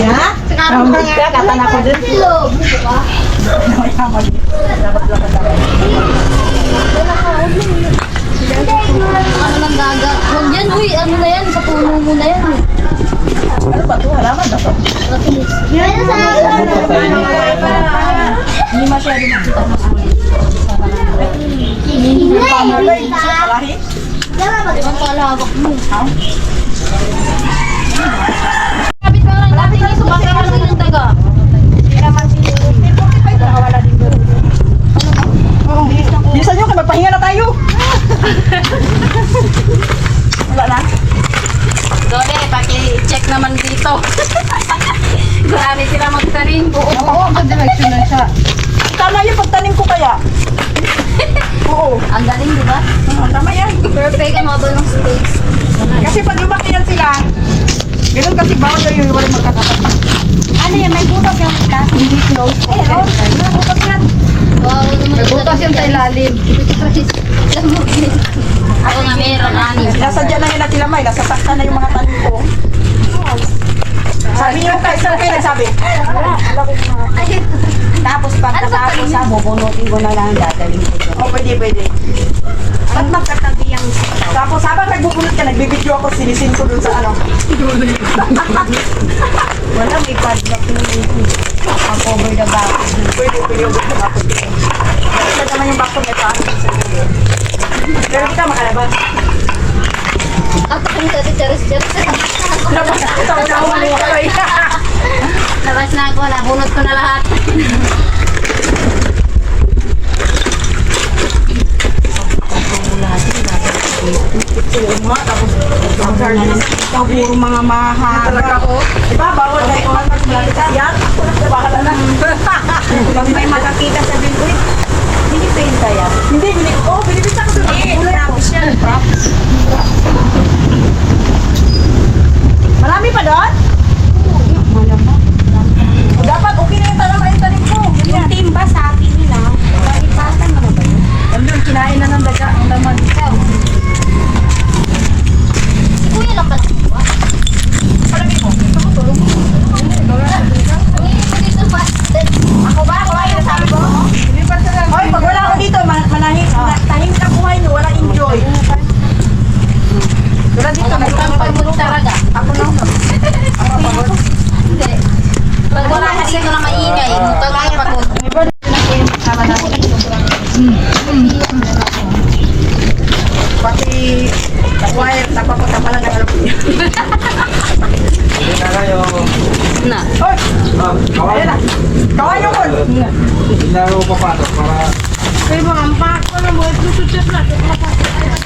Ha? Katan ako dun. Ano lang gaga? Huwag yan, uy. Ano na yan? Sa puno mo na yan. Ano ba ito? Halaman ba ito? Hindi masyado makita ng Palahi? Ang palawak mo. Kapit sumakay lang yung taga. Bilisan nyo, magpahinga na tayo. Wala na. Dole, paki-check naman dito. Grabe sila magtanim. Oo. Oo, ang direction na siya. Tama yung pagtanim ko kaya. Oo. Ang galing, di ba? Oo, tama yan. Perfect model ng space. Kasi pag lumaki yan sila, ganun kasi bawal yung yung walang magkakatapat. Ano yan? May butas yung butas? Hindi close. Eh, oh, bukas yan. Wow. May butas yung sa ilalim. Ako nga meron, ani. Nasadya na yun natin lamay, nasasaktan na yung mga tanim ko. Sabi niyo tayo, saan kayo nagsabi? Tapos pagkatapos sa bubunutin ko na lang dadalhin ko doon. Oo, pwede, pwede. At magkatabi ang Tapos habang nagbubunot ka, nagbibidyo ako, sinisin ko dun sa ano. wala may padlock na ang cover the back. Pwede, pwede yung gusto tapos dito. Kasi naman yung back ko may paano sa gilid. Pero kita makalabas. Ako kami sa charis charis. Labas ako sa unawan mo kayo. Labas na ako, nabunot ko na lahat. Uma, tapos ang garden. Puro mga. Talaga ako. Diba, bawal na yung mga yan. Bahala na. Pag may makakita sa bin, uy, hindi pain kaya. Hindi. Oh, binibisa ko dun. Eh, props yan, props. Marami pa doon? Malamang. O, dapat okay na yung talam ay tanim ko. Yung timba sa atin nila, palipatan mo na ba yun? Nandun, kinain na ng daga ang laman. Si Kuya lang pala. Palagi mo. Gusto ko tulong. Ako ba? Ako ba yung sabi ko? Hoy, pag wala ako dito, man manahim, na- tahimik na buhay nyo, wala enjoy. Tulad dito, Ang nagtangkay mo. talaga. Ako lang. Ako pagod. Hindi. Pag wala ka dito na maingay, mukha ka pagod. Tama na. Pati wire, nagpapunta pa lang ng alam niya. Hindi na kayo. Na. Hoy, Ah, kawan. ayun na. Kawan yung kon. Hindi na ako papasok para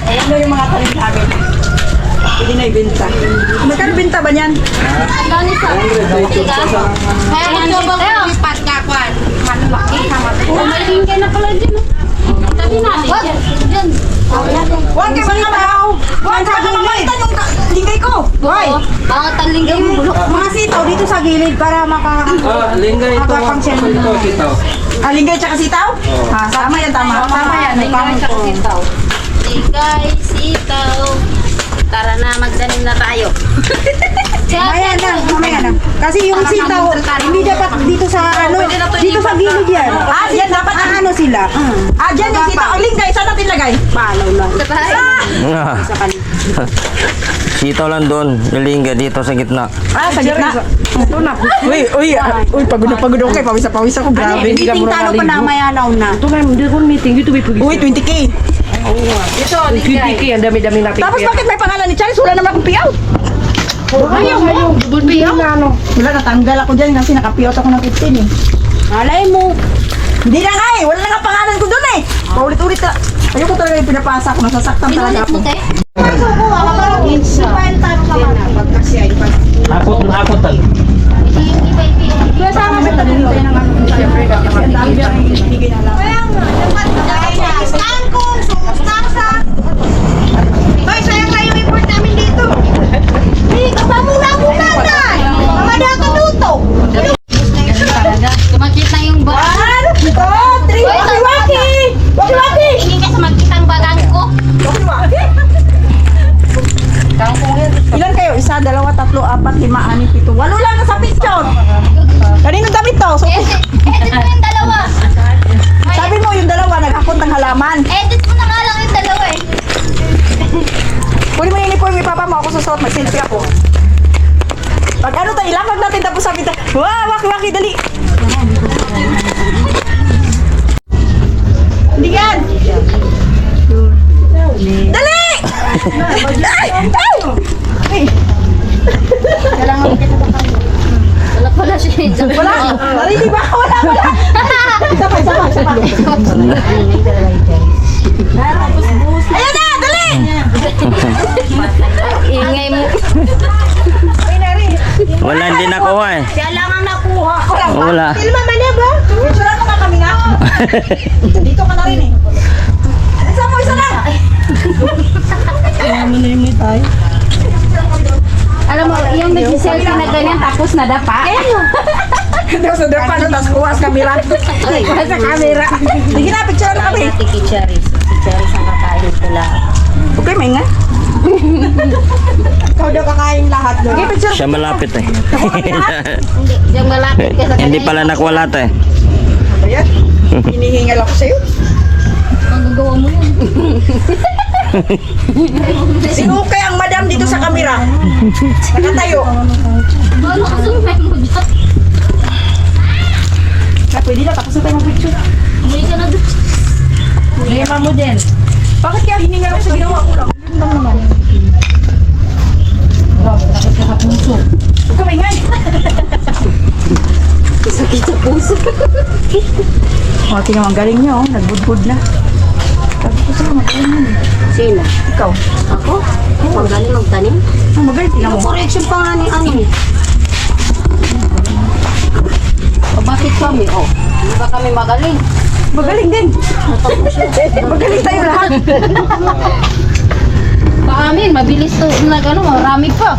Ayan na yung mga tanim namin. Pwede na ibenta. Magkano binta ba niyan? Gani sa. Kaya ano ba kayo? Pagkakwan, malaki ka Oh, may lingkay na pala dyan. Tabi natin. Diyan. Huwag kayo mga tao. Huwag ka na makita yung lingay ko. Oo. Pangat ang lingkay mo. Sitaw dito sa gilid para maka... Ah, lingga ito. Agapang siya. Ito, ito. ah, lingay tsaka sitaw? Ha, tama yan, tama. Tama yan, sa pangko. sitaw. Lingkay, sitaw. Tara na, magdanim na tayo. Mamaya na, mamaya na. Kasi yung sitaw, hindi dapat dito sa ano, dito sa gilid yan. Ah, yan dapat Ah, ano sila? Ah, dyan yung sitaw. Ang lingay, saan natin lagay? Palaw lang. Ah, Sa kanila. sitaw lang doon, lilingga dito sa gitna. Ah, sa gitna. Ito na. Uy, uy, ah, uy, pagod na pagod ako kay pawis na pawis ako, grabe. Meeting talo pa na mayanaw na. Ito nga, hindi ko meeting. Ito may Uy, 20k. Ito, 50k, ang dami-dami natin. Tapos bakit may pangalan ni Charles? Wala naman akong piyaw. Ayaw mo. Bulbiyaw? Ano? Wala, natanggal ako dyan kasi nakapiyaw ako ng 15 eh. Malay mo. Hindi na nga eh, wala na nga pangalan ko doon eh. Paulit-ulit na. Ayoko talaga yung pinapasa ako, nasasaktan talaga Pinulit ako. te. Wala, hindi nakuha eh. Siya lang ang nakuha ko. Wala. Filma man niya ba? Picture mo nga kami nga. Dito ka na rin eh. Isa mo, isa lang! Alam mo, yung nag-selfie na ganyan tapos nadapa. Tapos sa depan, tapos kuha sa camera. Kuha sa camera. Sige na, picture na kami. Tiki Charis. Si Charis ang kakain ko. Okay, may nga. Lahat doon. Okay, picture. Siya malapit eh. Hindi, diyan malapit ka sa hindi pala nakuha lahat eh. Ayan. Hinihingal ako sa'yo. Ang gagawa mo yun. Si Ukay ang madam dito sa camera. Nakatayo. Ano ka sumay mo dyan? Ah, pwede na, tapos na tayo mag-picture. Hindi ka na doon. Lima mo din. Bakit kaya hiningal ako sa ginawa ko lang? Yun lang naman. Huwag ka maingay. Sakit sa puso. O, tingnan mo, ang galing niyo, oh. nagbudbud na. Sabi ko sa'yo, magaling yun. Sino? Ikaw. Ako? Magaling magtanim. Ah, magaling, tingnan mo. correction pa nga ni eh. O bakit kami? O, hindi ba kami magaling? Magaling din. magaling tayo lahat. Pa amin, mabilis to na gano'n, marami pa.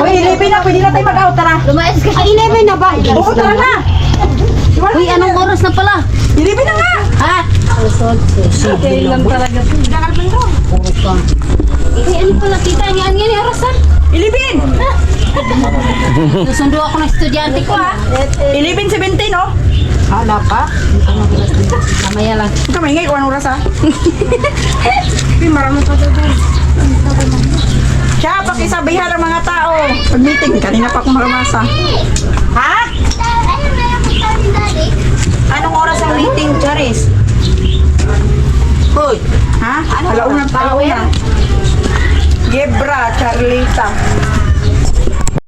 Uy, 11 na, pwede na tayo mag-out, tara. Lumayas ka. Ay, 11 na ba? Oo, tara na. Uy, anong oras na pala? 11 na nga. Ha? Okay lang talaga. Puro ka. Eh, ano pala, tita? Yan, yan, yung orasan. 11. Susundo ako ng estudyante ko, ha? 11.17, no? Hala pa. Mamaya lang. Huwag ka maingay anong oras, ha? Uy, marami pa doon. Siya, pakisabihan ang mga tao. Pag-meeting, kanina pa akong maramasa. Ha? Anong oras ang meeting, Charis? Hoy. Ha? Ano Alauna ng tao na. Gebra, Charlita.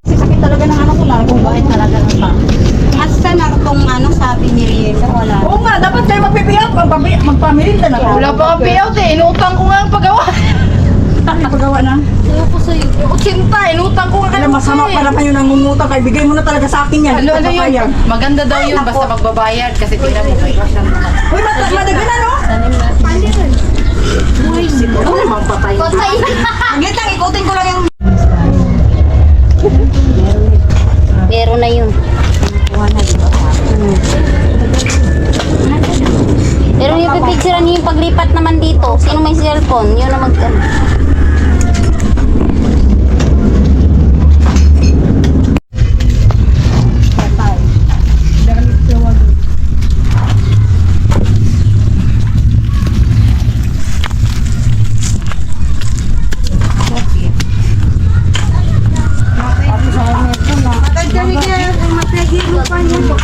Sakit talaga ng ano ko lang. Kung bakit talaga ng pa. Asa na kung ano sabi ni Riesa, wala. Oo nga, dapat kayo magpipiyak. Magpapi- Magpamirinda na tayo. Wala pa ang payout eh. Inutang ko nga ang paggawa. Ano pagawa na? Sayo ko sa'yo. Utsinta, inutang ko nga Alam, masama pa naman yung nangungutang. Kaya bigay mo na talaga sa akin yan. Ano, ano yun? Papayag. Maganda daw yun basta magbabayad kasi tingnan mo may naman. Uy, mat madagan na, no? Ano namang patay? Patay. Aglit lang, ikutin ko lang yung... Meron na yun. Pero yung pipicturean niyo yung paglipat naman dito. Sino may cellphone? Yun na mag...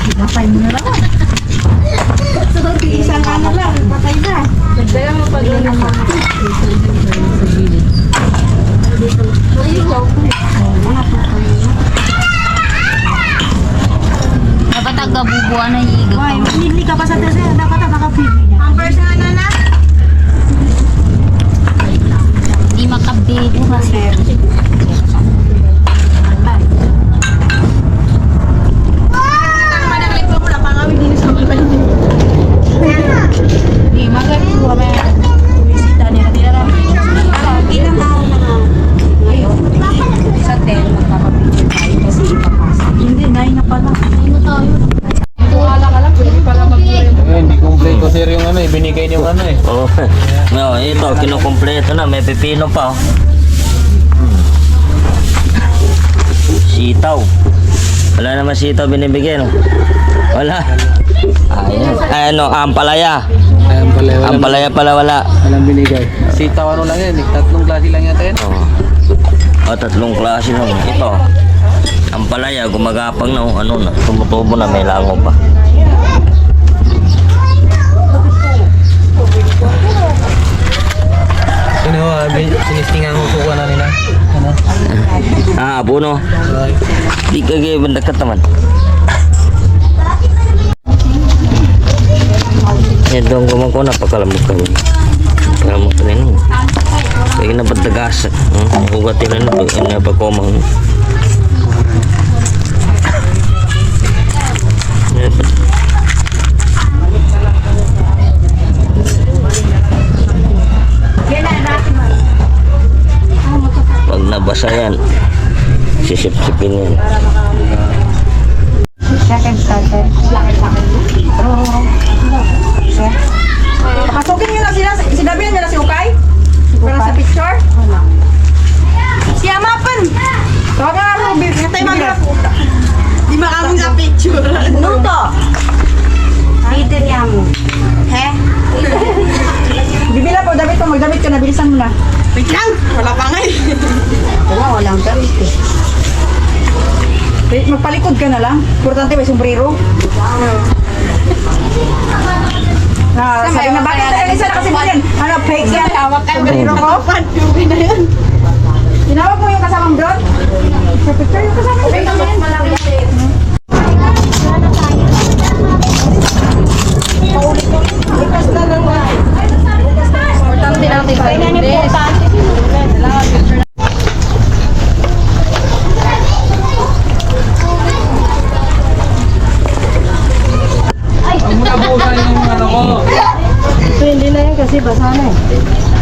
Isang ano lang, patay kinukumpleto na. May pipino pa, oh. Hmm. Sitaw. Wala naman sitaw binibigyan, oh. Wala. Ayan. Ay, ano, ampalaya. Pala, walang, Ampalaya pala wala. walang binigay. Sitaw ano lang yan, eh, tatlong klase lang yata yan. Oh. Oh, tatlong klase lang. Ito. Ampalaya, gumagapang na, oh. ano na. Tumutubo na, may lango pa. Abono. Ay. Di ka gaya bandakat naman. Ya dong gumang ko napakalamot ka rin. Kalamot ka rin. Kaya na badagas. Hmm? Hugatin na nito. Yan sisip-sipin yan. Second starter. Pasukin nyo na sila. Sinabihan nyo na si Ukay? Para sa picture? Si Amapan! Tawagan nga Ruby. Natay mga Di makaming sa picture. Nuto. Leader niya mo. He? Bibila po, David ko. Magdamit ka na. Bilisan mo na. Wait lang. Wala pa nga eh. Wala, walang gamit eh. Magpalikod ka na lang. Importante may sombrero. Ah, sabi na bakit sa Elisa na kasi mo yan? Ano, fake yan? Tawag ka, sombrero ko? na. Tinawag mo yung kasamang doon? Sa picture yung kasama. Importante hindi na yan kasi basa